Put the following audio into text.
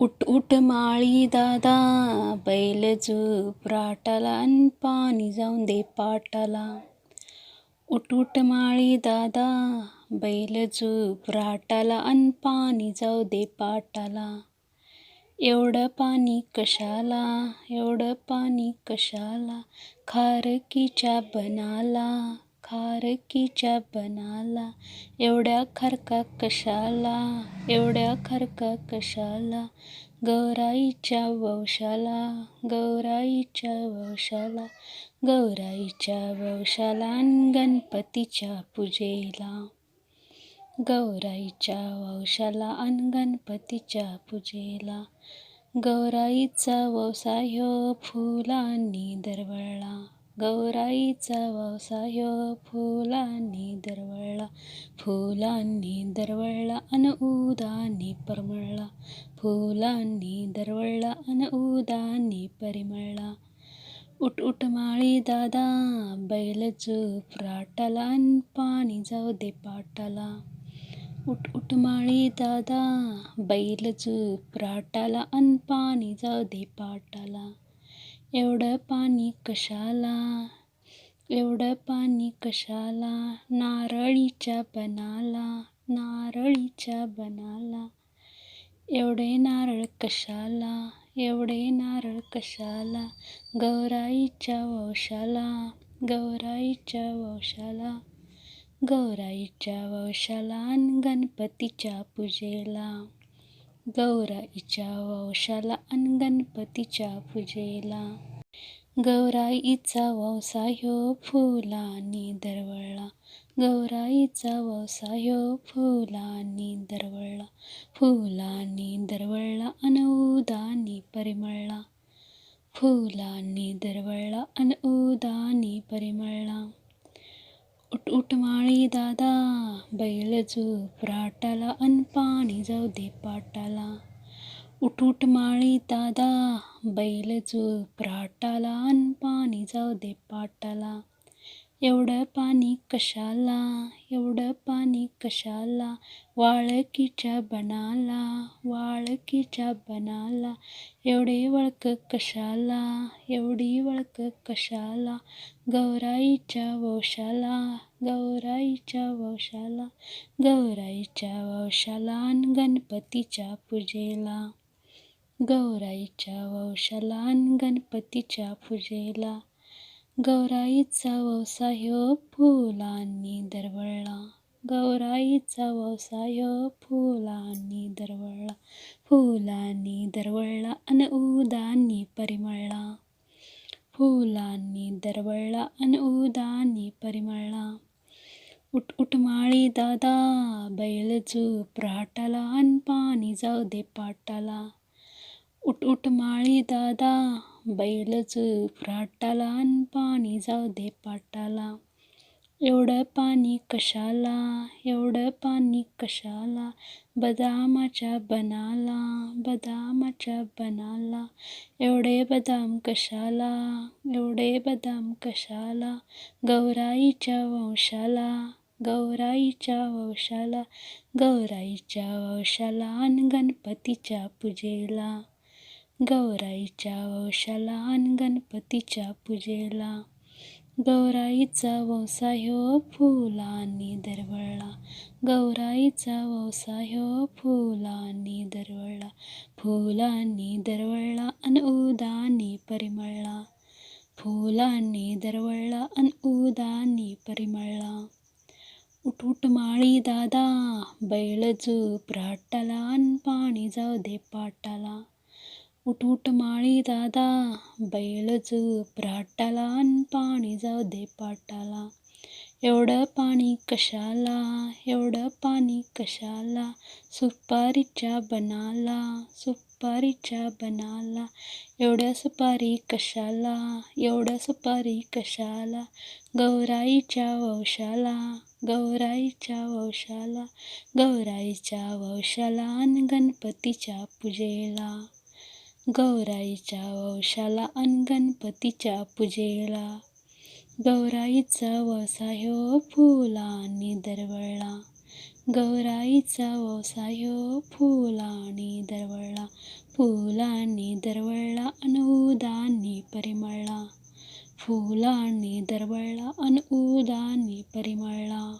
उठ उठ माळी दादा बैल झोप राटाला अन पाणी जाऊन दे पाटाला. उठ उठ माळी दादा बैल झोप राटाला अन पाणी जाऊ दे पाटाला. एवढं पाणी कशाला एवढं पाणी कशाला खारकीच्या बनाला. खारकीच्या बनाला एवढ्या खारका कशाला एवढ्या खारका कशाला गौराईच्या वंशाला गौराईच्या वंशाला गौराईच्या वंशाला गणपतीच्या पूजेला. गौराईच्या वंशाला अन गणपतीच्या पूजेला. गौराईचा व्यवसाय हो फुलांनी दरवळला. गौराईचा व्यवसाय फुलांनी दरवळला. फुलांनी दरवळला अन उदानी परमळला. फुलांनी दरवळला अन उदानी परिमळला. उठ उठ माळी दादा बैल झोप राटाला अन पाणी जाऊ दे पाटाला. उठ उठ माळी दादा बैल झोप राटाला अन पाणी जाऊ दे पाटाला. एवढं पाणी कशाला? एवढं पाणी कशाला? नारळीच्या बनाला नारळीच्या बनाला. एवढे नारळ कशाला? एवढे नारळ कशाला? गौराईच्या वंशाला गौराईच्या वंशाला गौराईच्या वंशाला गणपतीच्या पूजेला. गौराईच्या वंशाला अन गणपतीच्या पूजेला. गौराईचा व्यवसाय फुलांनी दरवळला. गौराईचा व्यवसाय फुलांनी दरवळला. फुलांनी दरवळला अन उदानी परिमळला. फुलांनी दरवळला अन उदानी परिमळला. उठ उट माळी दादा बैल झोप राटाला अन पाणी जाऊ दे पाटाला. उठ उठ माळी दादा बैल झोप राटाला अन पाणी जाऊ दे पाटाला. एवढं पाणी कशाला एवढं पाणी कशाला? वाळकीच्या बनाला वाळकीच्या बनाला. एवढे वळक कशाला एवढी वळक कशाला? गौराईच्या वंशाला गौराईच्या वंशाला गौराईच्या वंशाला गणपतीच्या पूजेला. गौराईच्या वंशाला गणपतीच्या पूजेला. गौराईचा वसाय फुलांनी दरवळला. गौराईचा वसाय फुलांनी दरवळला. फुलांनी दरवळला अन उदानी परिमळला. फुलांनी दरवळला अन उदानी परिमळला. उठ उठ माळी दादा बैल झोप राटाला अन पाणी जाऊ दे पाटाला. उठ उठ माळी दादा बैल झोप आणि अन पाणी जाऊ दे पाटाला. एवढं पाणी कशाला एवढं पाणी कशाला? बदामाच्या बनाला बदामाच्या बनाला. एवढे बदाम कशाला एवढे बदाम कशाला? गौराईच्या वंशाला गौराईच्या वंशाला गौराईच्या वंशाला आणि गणपतीच्या पूजेला. गौराईच्या वंशाला अन गणपतीच्या पूजेला. गौराईचा व्यवसाय फुलांनी दरवळला. गौराईचा वंसा ह्यो फुलांनी दरवळला. फुलांनी दरवळला अन उदानी परिमळला. फुलांनी दरवळला अन उदानी परिमळला. उठ उठ माळी दादा बैल झोप अन पाणी जाऊ दे पाटाला. उठ उठ माळी दादा बैल झोप राटाला पाणी जाऊ दे पाटाला. एवढं पाणी कशाला एवढं पाणी कशाला सुपारीच्या बनाला सुपारीच्या बनाला. एवढ्या सुपारी कशाला एवढ्या सुपारी कशाला गौराईच्या वंशाला गौराईच्या वंशाला गौराईच्या वंशाला आणि गणपतीच्या पूजेला. गौराईच्या वंशाला अन गणपतीच्या पूजेला. गौराईचा व्यवसाय फुलांनी दरवळला. गौराईचा व्यवसाय फुलांनी दरवळला. फुलांनी दरवळला अन परिमळला. फुलांनी दरवळला अन परिमळला.